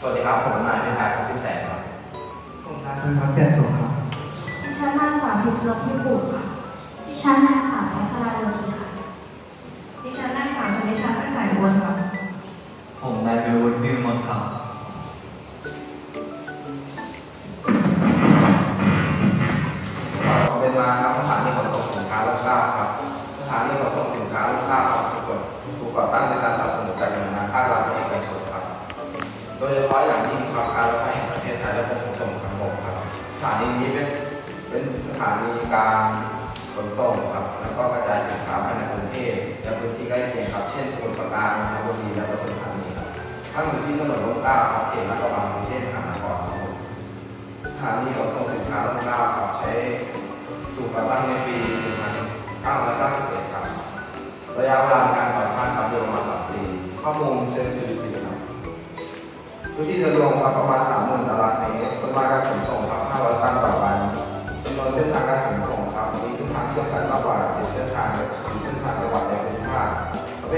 สวัสดีครับ ผมนายพิธาครับพิแสงครับผมนายเป็นพัฒน์เปลี่ยนสุขครับดิฉันนางสาวพิชลพิบุตรค่ะดิฉันนางสาวพัสราโยธีค่ะดิฉันนางสาวชนิชาตั้งสายบัวค่ะผมนายเบลวุฒิพิมพ์มนต์ครับ ถานีการขนส่งครับ แล้วก็กระจายสินค้าภายในกรุงเทพและพื้นที่ใกล้เคียงครับ เช่นสมุทรปราการนนทบุรีและปทุมธานีครับตั้งอยู่ที่ถนนร่มเกล้าครับเขตลาดกระบังกรุงเทพมหานครครับสถานีขนส่งสินค้าลงดาวครับใช้ถูกก่อตั้งในปี1991ครับระยะเวลาการก่อสร้างครับอยู่ประมาณ3ปีข้อมูลเชิงสถิติครับพื้นที่โดยรวมครับประมาณ30,000ตารางเมตรปริมาการขนส่งครับ500ตันต่อ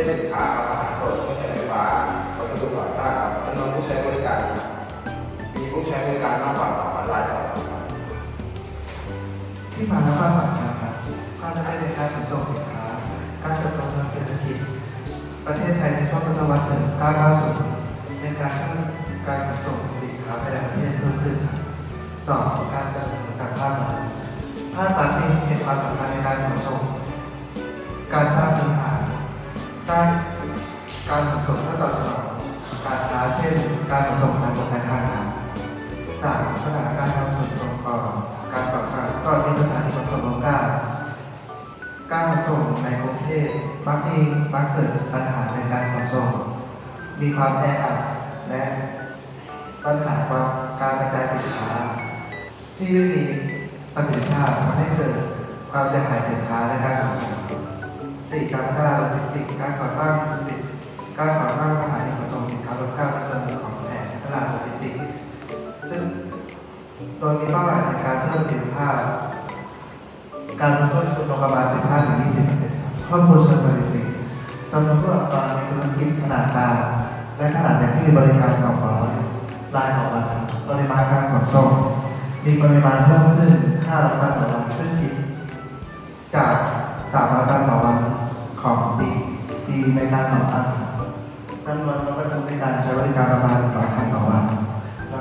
ประเภทสินค้าครับอาหารสดผู้ใช้ไฟฟ้าวัสดุก่อสร้างครับจำนวนผู้ใช้บริการครับมีผู้ใช้บริการมากกว่า2,000รายต่อปีครับที่มาและความสำคัญครับควจะได้ในการขนส่งสินค้า การเติบโตทางเศรษฐกิจ ประเทศไทยในช่วงศวรรษ1990 จากสถานการณ์การขนส่งก่อนการก่อสร้างก่อนมีสถานีขนส่งลงกล้าการขนส่งในกรุงเทพมักมีมักเกิดปัญหาในการขนส่ง มีความแออัดและปัญหาความการกระจายสินค้า ที่ไม่มีประสิทธิภาพทำให้เกิดความเสียหายสินค้าและการขนส่งสี่การพัฒนาโลจิสติกการก่อตั้งสิการก่อตั้งสถานี ดยมีเป้าหมายในการเพิ่มประสิทธิภาพ การเพิ่มทุนลงประมาณ 15ถึง20ข้อมูลเชิงสถิติจำนวนผู้ประกอบการในธุรกิจขนาดกลางและขนาดเล็กที่มีบริการ200รายต่อวันปริมาณการขนส่งมีปริมาณเพิ่มขึ้น500ตันต่อวันซึ่งคิดจาก300ตันต่อวันของปีปีในการต่อตั้งจำนวนรถบรรทุกในการใช้บริการประมาณ100คันต่อวัน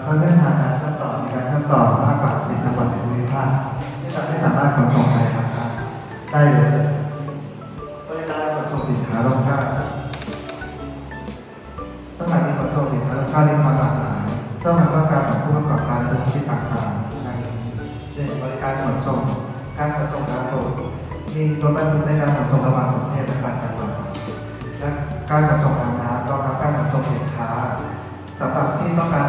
ก็เส้นทางการเชื่อมต่อมีการเชื่อมต่อมากกว่า10จังหวัดในภูมิภาคที่ทำให้สามารถขนส่งไปทางการได้เลยบริการขนส่งสินค้าลงค่าสถานีขนส่งสินค้าลงค่ามีความหลากหลายต้องมาต้องการของผู้ประกอบการธุรกิจต่างๆดังนี้หนึ่งบริการขนส่งการขนส่งทางบกมีรถบรรทุกในการขนส่งระหว่างประเทศและต่างจังหวัดและการขนส่งทางน้ำรองรับการขนส่งสินค้าสำหรับที่ต้องการ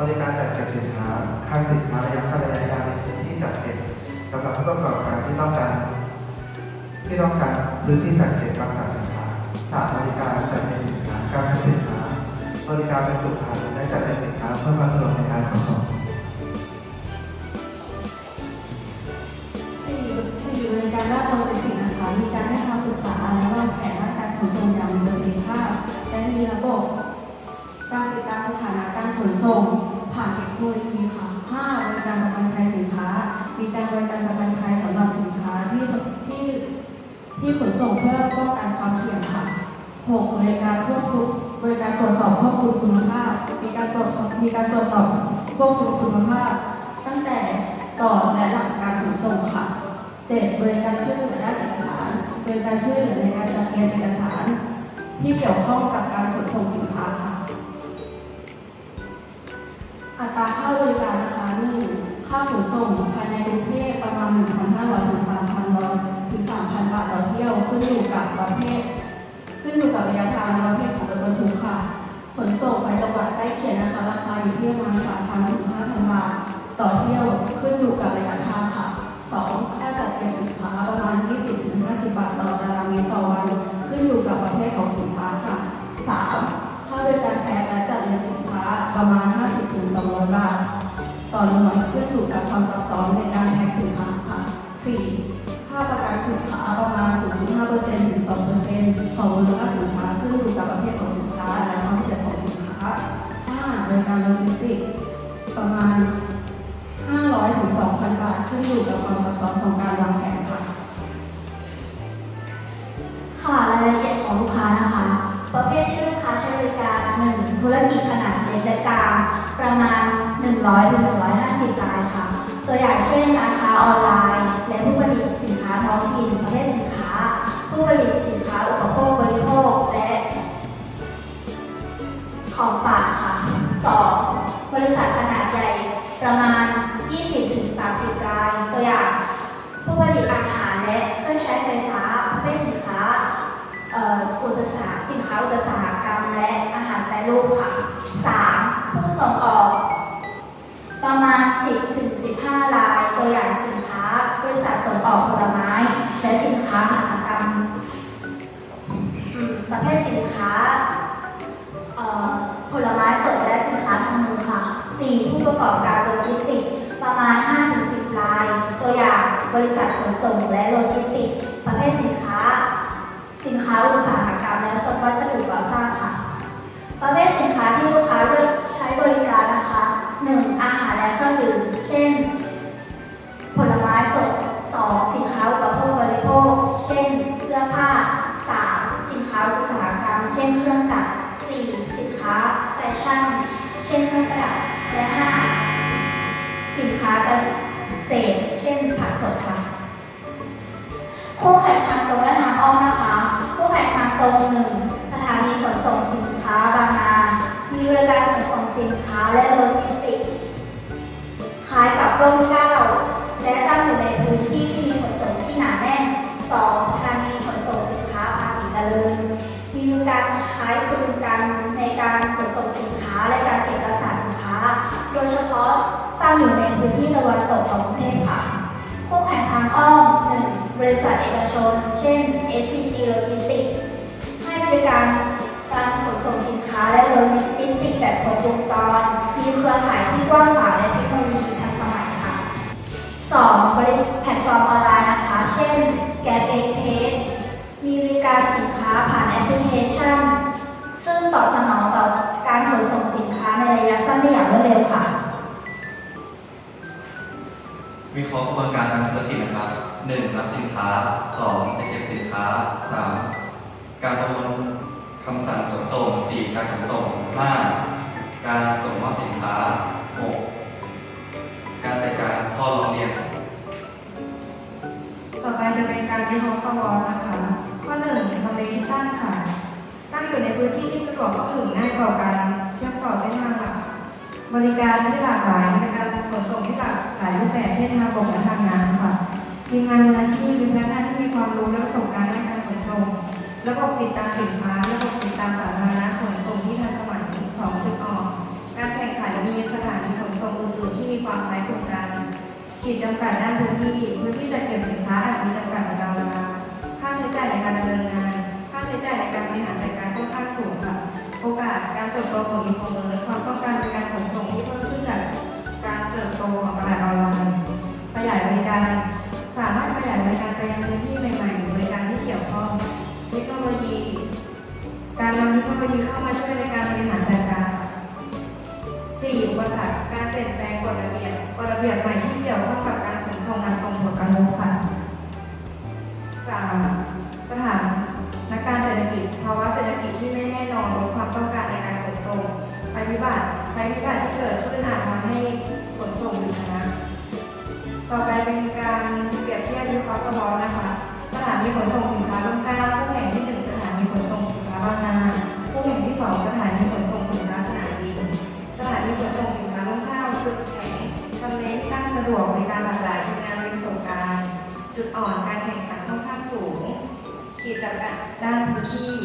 บริการจัดเก็บสินค้าค่างสินค้าระยะสั้นระยะยาวในพื้นที่จัดเก็บสำหรับผู้ประกอบการที่ต้องการ ที่ต้องการพื้นที่จัดเก็บรักษาสินค้าสามบริการจัดเก็บสินค้าการให้สินค้า บริการบรรจุภัณฑ์และจัดเก็บสินค้าเพื่อความสะดวกในการขนส่งสี่บริการด้านโลจิสติกส์นะคะมีการให้คำปรึกษาและวางแผนด้านการขนส่งอย่างมีประสิทธิภาพและมีระบบการติดตามสถานะการขนส่ง ผ่านเทคโนโลยีค่ะห้าบริการประกันภัยสินค้า มีการบริการประกันภัยสำหรับสินค้าที่ที่ที่ขนส่งเพื่อป้องกันความเสี่ยงค่ะหกบริการควบคุมบริการตรวจสอบควบคุมคุณภาพ มีการตรวจสอบมีการตรวจสอบควบคุมคุณภาพ ตั้งแต่ก่อนและหลังการขนส่งค่ะเจ็ดบริการช่วยเหลือด้านเอกสารบริการช่วยเหลือในการจัดเตรียมเอกสาร ที่เกี่ยวข้องกับการขนส่งสินค้าค่ะ อัตราค่าบริการนะคะนี่ค่าขนส่งภายในกรุงเทพประมาณ 1,500ถึง3,000ถึง3,000 บาทต่อเที่ยวขึ้นอยู่กับประเภทขึ้นอยู่กับระยะทางและประเภทของรถบรรทุกค่ะ ขนส่งไปจังหวัดใกล้เคียงนะคะราคาอยู่ที่ประมาณ3,000ถึง5,000 บาทต่อเที่ยวขึ้นอยู่กับระยะทางค่ะ 2. ค่าจัดเก็บสินค้าประมาณ 20ถึง50 บาทต่อตารางเมตรต่อวัน ขึ้นอยู่กับประเภทของสินค้าค่ะ 3. ค่าบริการแพ็คและจัดเรียงสินค้าประมาณ 50ถึง200บา่อนหน่วยขึ้นอยู่กับความซับซ้อนในการแทนสินค้าค่ะ 4. ค่าประกันสินค้าประมาณ 0.5%ถึง 2%ของมูลค่าสินค้าขึ้นอยู่กับประเภทของสินค้าและความเสี่ยงของสินค้า 5. โดยการโลจิสติกประมาณ 500ถึง2,000 บาทขึ้นอยู่กับความซับซ้อนของการวางแผนค่ะ ค่ะรายละเอียดของลูกค้านะคะ ประเภทที่ลูกค้าใช้บริการ 1. ธุรกิจขนาดเล็กและกลางประมาณ 100ถึง150รายค่ะ ตัวอย่างเช่นร้านค้าออนไลน์ และผู้ผลิตสินค้าท้องถิ่นประเภทสินค้า ผู้ผลิตสินค้าอุปโภคบริโภคและ ของฝากค่ะ 2. บริษัทขนาดใหญ่ประมาณ 20-30 ราย ตัวอย่าง ผู้ผลิตอาหารและเครื่องใช้ไฟฟ้าประเภทสินค้าอุตสาหสินค้าอุตสาหกรรมและอาหารแปรรูปค่ะ 3. ผู้ส่งออก เอ่อผลไม้สดและสินค้าทางมือค่ะ 4. ผู้ประกอบการโลจิสติกส์ประมาณ 5-10 ราย ตัวอย่างบริษัทขนส่งและโลจิสติกส์ประเภทสินค้า สินค้าอุตสาหกรรมและวัสดุก่อสร้างค่ะ ประเภทสินค้าที่ลูกค้าเลือก ทางตรงและทางอ้อมนะคะคู่แข่งทางตรงหนึ่งสถานีขนส่งสินค้าบางนา มีบริการขนส่งสินค้าและโลจิสติกคล้ายกับร่มเกล้าและตั้งอยู่ในพื้นที่ที่มีขนส่งที่หนาแน่น 2. สถานีขนส่งสินค้าภาษีเจริญ มีบริการคล้ายคลึงกันในการขนส่งสินค้าและการเก็บรักษาสินค้า โดยเฉพาะตั้งอยู่ในพื้นที่ตะวันตกของกรุงเทพค่ะคู่แข่งทางอ้อม 1. บริษัทเอกชน เช่น SCG Logistics ให้บริการการขนส่งสินค้าและโลจิสติกส์แบบครบวงจร มีเครือข่ายที่กว้างขวางและเทคโนโลยีทันสมัยค่ะ 2. บริษัทแพลตฟอร์มออนไลน์นะคะ เช่น Gap Express มีบริการสินค้าผ่านแอปพลิเคชัน ซึ่งตอบสนองต่อการขนส่งสินค้าในระยะสั้นได้อย่างรวดเร็วค่ะ วิเคราะห์กระบวนการทางธุรกิจนะครับ 1. รับสินค้า 2. จัดเก็บสินค้า 3. การประมวลคำสั่งขนส่ง 4. การขนส่ง 5. การส่งมอบสินค้า 6. การจัดการข้อร้องเรียน ต่อไปจะเป็นการวิเคราะห์ข้อวอนะคะ ข้อหนึ่งทำเลที่ตั้งค่ะ ตั้งอยู่ในพื้นที่ที่สะดวกเข้าถึงง่ายต่อการเชื่อมต่อเส้นทางหลักบริการที่หลากหลายายรูปแบบเช่นทางบกและทางน้ำค่ะทีมงานอาชีพเป็นพนักงานที่มีความรู้และประสบการณ์ในการขนส่งระบบติดตามสินค้าระบบติดตามสาธารณะขนส่งที่ทันสมัยของจุดออกการแข่งขันมีสถานีขนส่งอื่นๆที่มีความคล้ายคลึงกันขีดจำกัดด้านพื้นที่พื้นที่จัดเก็บสินค้าอาจมีจำกัดเวลาเวลาค่าใช้จ่ายในการดำเนินงาน ค่าใช้จ่ายในการบริหารจัดการค่อนข้างสูงค่ะ โอกาสการเติบโตของอีคอมเมิร์ซความต้องการในการขนส่งที่เพิ่มขึ้นจากการเติบโตของตลาดออนไลน์ ขยายบริการ สามารถขยายบริการไปยังพื้นที่ใหม่ๆหรือบริการที่เกี่ยวข้องเทคโนโลยี การนำเทคโนโลยีเข้ามาช่วยในการบริหารจัดการสี่อุปสรรคการเปลี่ยนแปลงกฎระเบียบกฎระเบียบใหม่ที่เกี่ยวข้องกับการขนส่งนำส่งผลกระทบค่ะสามสถานการณ์เศรษฐกิจภาวะเศรษฐกิจที่ไม่แน่นอนลดความต้องการในการขนส่งภัยพิบัติภัยพิบัติที่เกิดขึ้น ต่อไปเป็นการเปรียบเทียบวิเคราะห์สมอนะคะ สถานีขนส่งสินค้าร่มเกล้าผู้แข่งที่หนึ่งสถานีขนส่งสินค้าบางนาผู้แข่งที่สองสถานีขนส่งสินค้าสนามบินสถานีขนส่งสินค้าลงข้าวจุดแข็งทำเลที่ตั้งสะดวกบริการหลากหลายทีมงานมีประสบการณ์จุดอ่อนการแข่งขันค่อนข้างสูงขีดจำกัดด้านพื้นที่